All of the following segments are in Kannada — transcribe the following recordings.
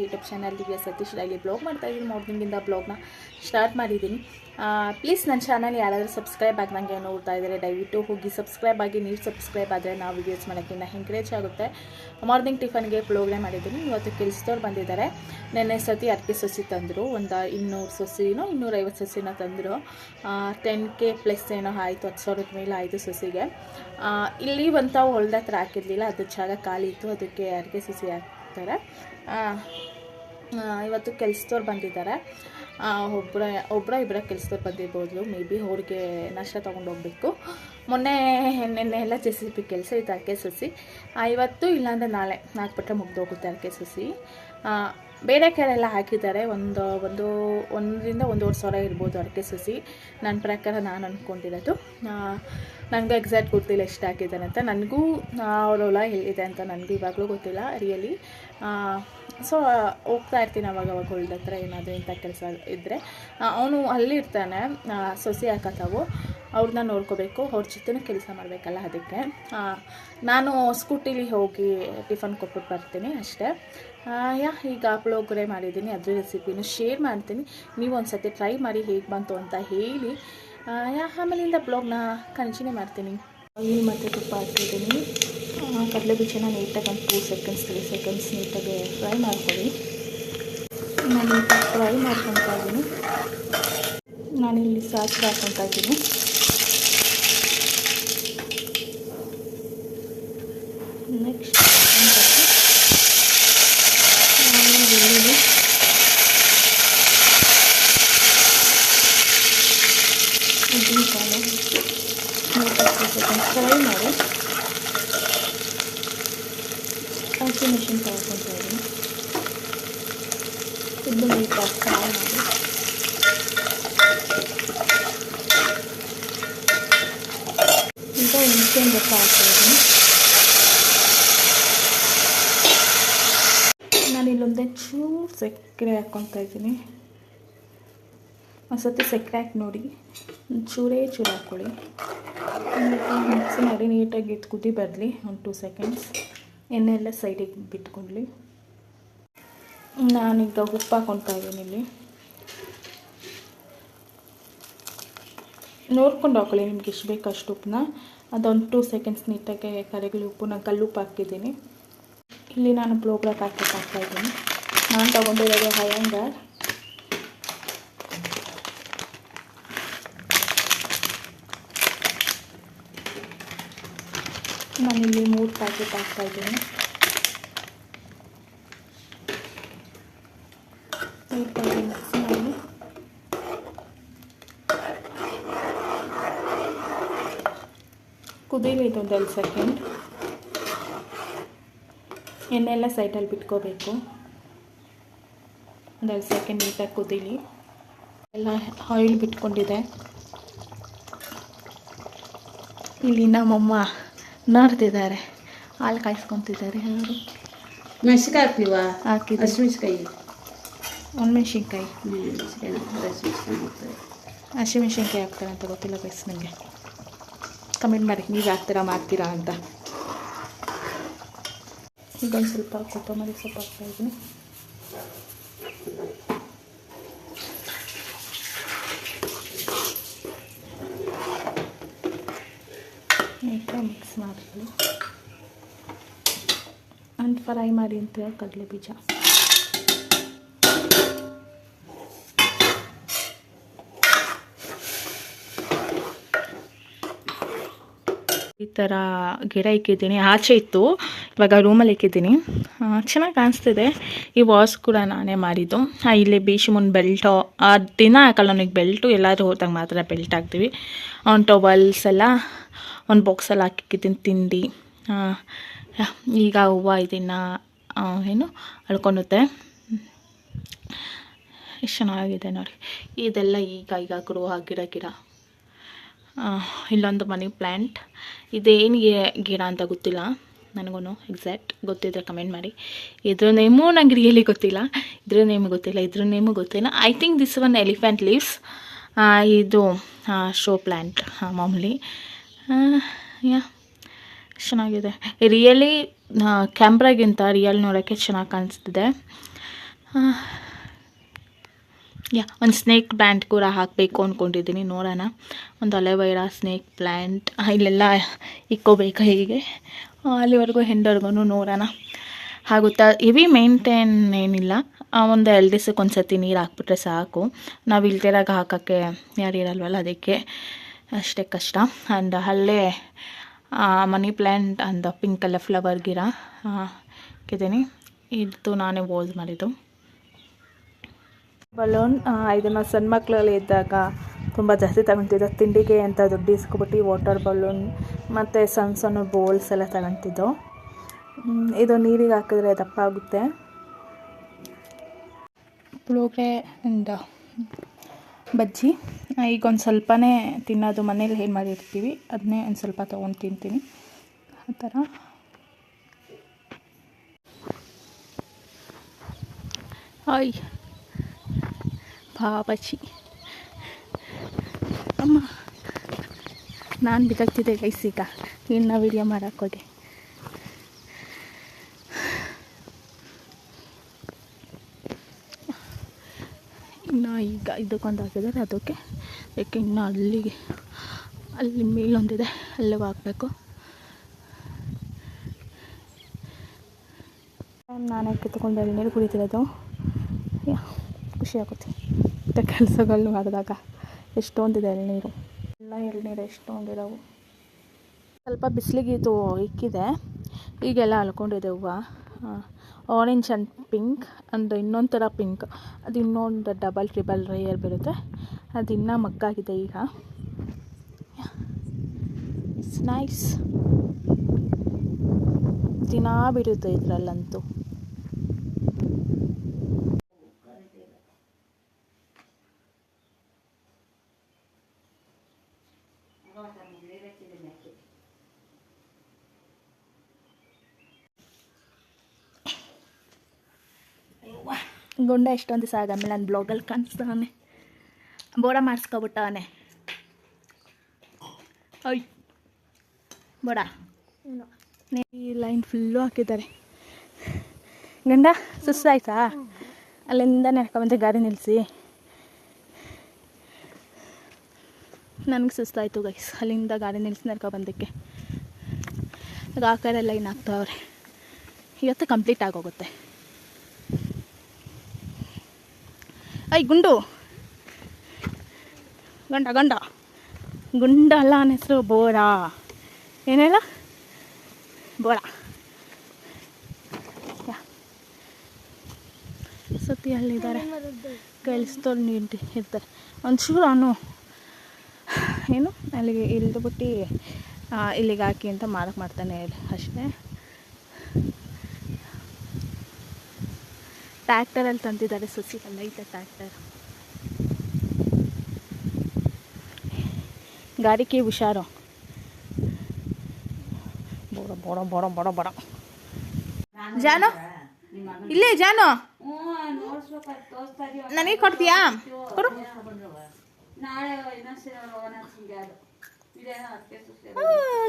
ಯೂಟ್ಯೂಬ್ ಚಾನಲ್ ದಿವ್ಯ ಸತೀಶ್ ಡೈಲಿ ಬ್ಲಾಗ್ ಮಾಡ್ತಾ ಇದ್ದೀನಿ ಮಾರ್ನಿಂಗಿಂದ ಬ್ಲಾಗ್ನ ಸ್ಟಾರ್ಟ್ ಮಾಡಿದ್ದೀನಿ ಪ್ಲೀಸ್ ನನ್ನ ಚಾನಲ್ ಯಾರಾದರೂ ಸಬ್ಸ್ಕ್ರೈಬ್ ಆಗ್ದಂಗೆ ನೋಡ್ತಾ ಇದ್ದಾರೆ ದಯವಿಟ್ಟು ಹೋಗಿ ಸಬ್ಸ್ಕ್ರೈಬ್ ಆಗಿ, ನೀವು ಸಬ್ಸ್ಕ್ರೈಬ್ ಆದರೆ ನಾವು ವೀಡಿಯೋಸ್ ಮಾಡೋಕ್ಕಿಂತ ಎಂಕರೇಜ್ ಆಗುತ್ತೆ. ಮಾರ್ನಿಂಗ್ ಟಿಫನ್ಗೆ ಪ್ರೋಗ್ರಾಮ್ ಮಾಡಿದ್ದೀನಿ ಇವತ್ತು ಕೆಲಸದವ್ರು ಬಂದಿದ್ದಾರೆ. ನೆನ್ನೆ ಸತಿ ಅರ್ಕೆ ಸೊಸಿ ತಂದರು, ಒಂದು ಇನ್ನೂರು ಸೊಸಿನೋ, ಇನ್ನೂರೈವತ್ತು ಸೊಸಿನ ತಂದರು. ಟೆನ್ ಕೆ ಪ್ಲಸ್ ಏನೋ ಆಯಿತು, ಹತ್ತು ಸಾವಿರದ ಮೇಲೆ ಆಯಿತು ಸೊಸಿಗೆ. ಇಲ್ಲಿ ಒಂದು ತಾವು ಹೊಲ್ದ ಹತ್ರ ಹಾಕಿರಲಿಲ್ಲ ಅದು ಜಾಗ ಖಾಲಿ ಇತ್ತು, ಅದಕ್ಕೆ ಅರ್ಕೆ ಸೊಸಿ ಹಾಕ್ತಾರೆ ಆ, ಇವತ್ತು ಕೆಲಸದವ್ರು ಬಂದಿದ್ದಾರೆ. ಒಬ್ಬರ ಒಬ್ಬರ ಇಬ್ಬರ ಕೆಲಸದವ್ರು ಬಂದಿರ್ಬೋದು. ಮೇ ಬಿ ಅವ್ರಿಗೆ ನಷ್ಟ ತೊಗೊಂಡು ಹೋಗಬೇಕು. ಮೊನ್ನೆ ನೆನ್ನೆ ಎಲ್ಲ ಜೆ ಸಿ ಪಿ ಕೆಲಸ ಇತ್ತು ಅಡಿಕೆ ಸಸಿ. ಇವತ್ತು ಇಲ್ಲಾಂದರೆ ನಾಳೆ ನಾಲ್ಕು ಪಟ್ಟ ಮುಗ್ದೋಗುತ್ತೆ ಕೆ ಸಸಿ. ಬೇರೆ ಕಡೆ ಎಲ್ಲ ಹಾಕಿದ್ದಾರೆ. ಒಂದು ಒಂದು, ಒಂದರಿಂದ ಒಂದೂವರೆ ಸಾವಿರ ಇರ್ಬೋದು ಅಡಿಕೆ ಸಸಿ. ನನ್ನ ಪ್ರಕಾರ ನಾನು ಅಂದ್ಕೊಂಡಿರೋದು ನನಗೂ ಎಕ್ಸಾಕ್ಟ್ ಗೊತ್ತಿಲ್ಲ ಎಷ್ಟು ಹಾಕಿದ್ದಾರೆ ಅಂತ. ನನಗೂ ಅವ್ರ ಹೊಲ ಎಲ್ಲಿದೆ ಅಂತ ನನಗೂ ಇವಾಗಲೂ ಗೊತ್ತಿಲ್ಲ ರಿಯಲಿ ಸೊ ಹೋಗ್ತಾ ಇರ್ತೀನಿ ಅವಾಗ ಅವಾಗ ಹೊಲ್ದ ಹತ್ರ ಏನಾದರೂ ಇಂಥ ಕೆಲಸ ಇದ್ದರೆ ಅವನು ಅಲ್ಲಿರ್ತಾನೆ. ಸೊಸಿ ಹಾಕತ್ತಾವು. ಅವ್ರನ್ನ ನೋಡ್ಕೋಬೇಕು. ಅವ್ರ ಜೊತೆನೂ ಕೆಲಸ ಮಾಡಬೇಕಲ್ಲ ಅದಕ್ಕೆ. ನಾನು ಸ್ಕೂಟಿಲಿ ಹೋಗಿ ಟಿಫನ್ ಕೊಟ್ಬಿಟ್ಟು ಬರ್ತೀನಿ ಅಷ್ಟೇ. ಯಾ ಈಗ ಪುಳೋಗರೆ ಮಾಡಿದ್ದೀನಿ. ಅದ್ರ ರೆಸಿಪಿನೂ ಶೇರ್ ಮಾಡ್ತೀನಿ. ನೀವು ಒಂದು ಸತಿ ಟ್ರೈ ಮಾಡಿ ಹೇಗೆ ಬಂತು ಅಂತ ಹೇಳಿ. ಯಾ, ಆಮೇಲಿಂದ ಬ್ಲಾಗ್ನ ಕಂಟಿನ್ಯೂ ಮಾಡ್ತೀನಿ. ಆಯಿಲ್ ಮತ್ತು ತುಪ್ಪ ಹಾಕಿದ್ದೀನಿ ಕಡಲೆ ಬೀಜನ ನೀಟಾಗಿ ಒಂದು ಟೂ ಸೆಕೆಂಡ್ಸ್ ತ್ರೀ ಸೆಕೆಂಡ್ಸ್ ನೀಟಾಗಿ ಫ್ರೈ ಮಾಡ್ಕೊಳ್ಳಿ. ನಾನು ಫ್ರೈ ಮಾಡ್ಕೊತಾ ಇದ್ದೀನಿ ನಾನಿಲ್ಲಿ ಸಾಸಿವೆ ಹಾಕ್ಕೊತಾ ಇದ್ದೀನಿ ಸೆಕೆಂಡ್ ಫ್ರೈ ಮಾಡಿ ಹಸಿಮೆಣಸಿನ್ಕಾಯಿ ಹಾಕ್ಕೊತಾ ಇದ್ದೀನಿ ಇದು ನೀಟಾಗಿ ಫ್ರೈ ಮಾಡಿ ಈಗ ಹುಣಸೆಹಣ್ಣು ರಸ ಹಾಕ್ತಾ ಇದ್ದೀನಿ ನಾನು ಇಲ್ಲೊಂದೇ ಚೂರು ಸಕ್ಕರೆ ಹಾಕ್ಕೊತಾ ಇದ್ದೀನಿ ಒಂದು ಸೆಕೆ ಹಾಕಿ ನೋಡಿ. ಚೂರೇ ಚೂರು ಹಾಕ್ಕೊಳ್ಳಿ. ಮಿಕ್ಸ್ ಮಾಡಿ ನೀಟಾಗಿ ಇದು ಕುದಿ ಬರಲಿ ಒಂದು ಟೂ ಸೆಕೆಂಡ್ಸ್ ಎಣ್ಣೆ ಎಲ್ಲ ಸೈಡಿಗೆ ಬಿಟ್ಕೊಳ್ಳಿ ನಾನೀಗ ಉಪ್ಪು ಹಾಕೊತಾ ಇದ್ದೀನಿ ಇಲ್ಲಿ. ನೋಡ್ಕೊಂಡು ಹಾಕೊಳ್ಳಿ ನಿಮ್ಗೆ ಎಷ್ಟು ಬೇಕು ಅಷ್ಟು ಉಪ್ಪನ್ನ. ಅದೊಂದು ಟೂ ಸೆಕೆಂಡ್ಸ್ ನೀಟಾಗಿ ಕರೆಗಳು ಉಪ್ಪು ನಾನು ಕಲ್ಲುಪ್ಪು ಹಾಕಿದ್ದೀನಿ. ಇಲ್ಲಿ ನಾನು ಪ್ಲೋಗ್ರಾಕ್ ಹಾಕಿ ಹಾಕ್ತಾ ಇದ್ದೀನಿ. ನಾನು ತೊಗೊಂಡಿರೋದು ಹಯಂಗರ್. ನಾನಿಲ್ಲಿ ಮೂರು ಪ್ಯಾಕೆಟ್ ಹಾಕ್ತಾ ಇದ್ದೀನಿ. ನೀಟಾಗಿ ಮಿಕ್ಸ್ ಮಾಡಿ. ಕುದೀಲಿ ಇದೊಂದು ಸೆಕೆಂಡ್ ಎಣ್ಣೆಲ್ಲ ಸೈಟಲ್ಲಿ ಬಿಟ್ಕೋಬೇಕು. ಒಂದೆರಡು ಸೆಕೆಂಡ್ ನೀಟಾಗಿ ಕುದೀಲಿ. ಎಲ್ಲ ಆಯಿಲ್ ಬಿಟ್ಕೊಂಡಿದೆ. ಇಲ್ಲಿ ನಮ್ಮಮ್ಮ ನೋಡ್ತಿದ್ದಾರೆ ಹಾಲು ಕಾಯಿಸ್ಕೊತಿದ್ದಾರೆ ಅವರು ಮೆಣಸಿನ್ಕಾಯಿ ಹಾಕ್ತೀವಾ? ಹಾಕಿ ಹಸಿಮೆಣಸಿನ್ಕಾಯಿ. ಒಣಮೆಣ್ಸಿನ್ಕಾಯಿ. ಮೆಣಸಿನ್ಕಾಯಿ ಹಸಿಮೆಣಸಿನ್ಕಾಯಿ ಹಾಕ್ತಾರೆ ಹಸಿಮೆಣ್ಸಿನ್ಕಾಯಿ ಹಾಕ್ತಾರೆ ಅಂತ ಗೊತ್ತಿಲ್ಲ ಬೈಸ್ ನನಗೆ ಕಮೆಂಟ್ ಮಾಡಿ ನೀವು ಹಾಕ್ತೀರಾ ಮಾಡ್ತೀರಾ ಅಂತ. ಇದೊಂದು ಸ್ವಲ್ಪ ಕೊತ್ತಂಬರಿ ಸ್ವಲ್ಪ ಹಾಕ್ತಾ ಇದ್ದೀನಿ ನೀಟಾಗಿ ಮಿಕ್ಸ್ ಮಾಡ್ಕೊಳ್ಳಿ ಅಂಡ್ ಫ್ರೈ ಮಾಡಿ ಅಂತ ಕಡಲೆ ಬೀಜ ಈ ಥರ ಗಿಡ ಇಕ್ಕಿದ್ದೀನಿ. ಆಚೆ ಇತ್ತು. ಇವಾಗ ರೂಮಲ್ಲಿ ಇಕ್ಕಿದ್ದೀನಿ. ಚೆನ್ನಾಗಿ ಕಾಣಿಸ್ತಿದೆ. ಈ ವಾಸ್ ಕೂಡ ನಾನೇ ಮಾಡಿದ್ದು. ಹಾಂ ಇಲ್ಲಿ ಬೀಚ್ ಮುಂದೆ ಆ, ದಿನ ಹಾಕಲ್ಲ ನನಗೆ ಬೆಲ್ಟು ಎಲ್ಲಾದರೂ ಹೋದಾಗ ಮಾತ್ರ ಬೆಲ್ಟ್ ಹಾಕ್ತೀವಿ. ಒಂದು ಟವಲ್ಸ್ ಎಲ್ಲ ಒಂದು ಬಾಕ್ಸಲ್ಲಿ ಹಾಕಿಕ್ಕಿದ್ದೀನಿ, ತಿಂಡಿ. ಈಗ ಹೂವು ಇದನ್ನು ಏನು ಅಳ್ಕೊಳುತ್ತೆ ಎಷ್ಟು ಚೆನ್ನಾಗಿದೆ ನೋಡಿ. ಇದೆಲ್ಲ ಈಗ ಈಗ ಕೊಡುವ ಗಿಡ ಗಿಡ. ಇಲ್ಲೊಂದು ಮನಿ ಪ್ಲ್ಯಾಂಟ್ ಇದೇನು ಗಿಡ ಅಂತ ಗೊತ್ತಿಲ್ಲ. ನನಗೂ ಎಕ್ಸಾಕ್ಟ್ ಗೊತ್ತಿದ್ರೆ ಕಮೆಂಟ್ ಮಾಡಿ. ಇದ್ರ ನೇಮು ನಂಗೆ ರಿಯಲಿ ಗೊತ್ತಿಲ್ಲ. ಇದ್ರ ನೇಮು ಗೊತ್ತಿಲ್ಲ, ಇದ್ರ ನೇಮು ಗೊತ್ತಿಲ್ಲ. I think this one elephant leaves ಇದು ಶೋ ಪ್ಲ್ಯಾಂಟ್ ಮಾಮೂಲಿ. ಯಾ, ಚೆನ್ನಾಗಿದೆ. ರಿಯಲಿ ಕ್ಯಾಮ್ರಾಗಿಂತ ರಿಯಲ್ ನೋಡೋಕ್ಕೆ ಚೆನ್ನಾಗಿ ಕಾಣಿಸ್ತಿದೆ. ಯಾ ಒಂದು ಸ್ನೇಕ್ ಪ್ಲ್ಯಾಂಟ್ ಕೂಡ ಹಾಕಬೇಕು ಅಂದ್ಕೊಂಡಿದ್ದೀನಿ ನೋಡೋಣ. ಒಂದು ಅಲೆವೈರಾ ಸ್ನೇಕ್ ಪ್ಲ್ಯಾಂಟ್ ಇಲ್ಲೆಲ್ಲ ಇಕ್ಕೋಬೇಕು ಹೀಗೆ? ಅಲ್ಲಿವರೆಗೂ ಹೆಂಡರ್ಗೂ ನೋಡೋಣ. ಆಗುತ್ತಾ? ಹೆವಿ ಮೇಂಟೈನ್ ಏನಿಲ್ಲ. ಒಂದು ಎರಡು ದಿವ್ಸಕ್ಕೆ ಒಂದು ಸರ್ತಿ ನೀರು ಹಾಕ್ಬಿಟ್ರೆ ಸಾಕು. ನಾವು ಇಲ್ದಿರಾಗ ಹಾಕೋಕ್ಕೆ ಯಾರು ಇರಲ್ವಲ್ಲ ಅದಕ್ಕೆ. ಅಷ್ಟೇ ಕಷ್ಟ. ಆ್ಯಂಡ್ ಅಲ್ಲೇ ಮನಿ ಪ್ಲ್ಯಾಂಟ್ ಅಂದ ಪಿಂಕ್ ಕಲರ್ ಫ್ಲವರ್ ಗಿಡ ಹಾಕಿದ್ದೀನಿ. ಇದು ನಾನೇ ಬೋಲ್ಸ್ ಮಾಡಿದ್ದು. ಬಲೂನ್ ಇದನ್ನು ಸಣ್ಣ ಮಕ್ಕಳಲ್ಲಿ ಇದ್ದಾಗ ತುಂಬ ಜಾಸ್ತಿ ತಗೊತಿದ್ದೋ ತಿಂಡಿಗೆ ಅಂತ ದುಡ್ಡು ಇಸ್ಕೊಬಿಟ್ಟು ವಾಟರ್ ಬಲೂನ್ ಮತ್ತು ಸಣ್ಣ ಸಣ್ಣ ಬೋಲ್ಸ್ ಎಲ್ಲ ತಗೊತಿದ್ದೋ ಇದು ನೀರಿಗೆ ಹಾಕಿದ್ರೆ ದಪ್ಪ ಆಗುತ್ತೆ. ಪುಳೋಗ್ರೆ ಅಂಡ್ ಬಜ್ಜಿ. ಈಗ ಒಂದು ಸ್ವಲ್ಪನೇ ತಿನ್ನೋದು ಮನೇಲಿ ಏನು ಮಾಡಿರ್ತೀವಿ ಅದನ್ನೇ ಒಂದು ಸ್ವಲ್ಪ ತೊಗೊಂಡು ತಿಂತೀನಿ. ಆ ಥರ. ಹಾಯ್. ಪಾಪಚ್ಚಿ ಅಮ್ಮ, ನಾನು ಬಿದ್ದಾಗ್ತಿದ್ದೆ ಗೈಸ್ ಈಗ. ಇನ್ನು ವೀಡಿಯೋ ಮಾಡೋಕ್ಕೋಗಿ ಇನ್ನು ಈಗ ಇದಕ್ಕೊಂದು ಹಾಕಿದ್ದಾರೆ ಅದಕ್ಕೆ. ಯಾಕೆ ಇನ್ನು ಅಲ್ಲಿಗೆ ಅಲ್ಲಿ ಮೇಲೊಂದಿದೆ ಅಲ್ಲಿಗೆ ಹಾಕಬೇಕು ನಾನು ಕಿತ್ಕೊಂಡು ನೀರು ಕುಡಿತಿರೋದು. ಖುಷಿ ಆಗುತ್ತೆ. ಮತ್ತು ಕೆಲಸಗಳು ಮಾಡಿದಾಗ ಎಷ್ಟೊಂದಿದೆ ಎಳ್ನೀರು? ಎಲ್ಲ ಎಳ್ನೀರು ಎಷ್ಟೊಂದಿದಾವು? ಸ್ವಲ್ಪ ಬಿಸಿಲಿಗೆ ಇದು ಇಕ್ಕಿದೆ. ಈಗೆಲ್ಲ ಅಲ್ಕೊಂಡಿದೆ ಹೂವು. ಆರೆಂಜ್ ಆ್ಯಂಡ್ ಪಿಂಕ್ ಅಂದರೆ ಇನ್ನೊಂದು ಥರ ಪಿಂಕ್ ಅದು ಇನ್ನೊಂದು ಡಬಲ್ ಟ್ರಿಬಲ್ ರೇಯರ್ ಬರುತ್ತೆ ಅದು ಇನ್ನೂ ಮಗ್ಗಾಗಿದೆ ಈಗ. ಇಟ್ಸ್ ನೈಸ್ ದಿನ ಬಿಡುತ್ತೆ ಇದರಲ್ಲಂತೂ. ಗುಂಡ ಎಷ್ಟೊಂದು ದಿವಸ ಆಗಮೇಲೆ ನನ್ನ ಬ್ಲಾಗಲ್ಲಿ ಕಾಣಿಸ್ತಾನೆ ಬೋಡ ಮಾಡಿಸ್ಕೊಬಿಟ್ಟವನೆ ಅಯ್ ಬೋಡ ಈ ಲೈನ್ ಫುಲ್ಲು ಹಾಕಿದ್ದಾರೆ ಗಂಡ ಸುಸ್ತಾಯ್ತಾ ಅಲ್ಲಿಂದ ನಡ್ಕೊಂಬಂದೆ ಗಾಡಿ ನಿಲ್ಲಿಸಿ ನನಗೆ ಸುಸ್ತಾಯಿತು ಗೈಸ್ ಅಲ್ಲಿಂದ ಗಾಡಿ ನಿಲ್ಲಿಸಿ ನಡ್ಕೊಬಂದಕ್ಕೆ ಈಗ ಆ ಕಡೆ ಲೈನ್ ಆಗ್ತಾವ್ರೆ ಇವತ್ತು ಕಂಪ್ಲೀಟ್ ಆಗೋಗುತ್ತೆ. ಐ, ಗುಂಡು. ಗಂಡ ಗಂಡ. ಗುಂಡ ಅಲ್ಲ ನನ್ನ ಹೆಸರು ಬೋರಾ. ಏನೇಳ ಬೋರ. ಸತಿ ಅಲ್ಲಿದ್ದಾರೆ. ಕಳಿಸ್ತೋಳು ನೀಡಿ ಇರ್ತಾರೆ. ಒಂಚೂರು ಅವನು ಏನು? ಅಲ್ಲಿಗೆ ಇಳಿದು ಬಿಟ್ಟು ಇಲ್ಲಿಗೆ ಹಾಕಿ ಅಂತ ಮಾರಕ್ಕೆ ಮಾಡ್ತಾನೆ ಹೇಳಿ ಅಷ್ಟೇ. ಟ್ಯಾಕ್ಟರಲ್ಲಿ ತಂದಿದ್ದಾರೆ ಸಸಿ ಎಲ್ಲ ಐತೆ ಟ್ಯಾಕ್ಟರ್ ಗಾಡಿಗೆ ಹುಷಾರು. ಬೋಡ ಬೋಡ ಬೋಡ ಬೋಡ ಬೋಡ. ಜಾನು? ಇಲ್ಲೇ ಜಾನು? ನನಗೆ ಕೊಡ್ತೀಯಾ? ಕೊಡು.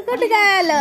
Good girl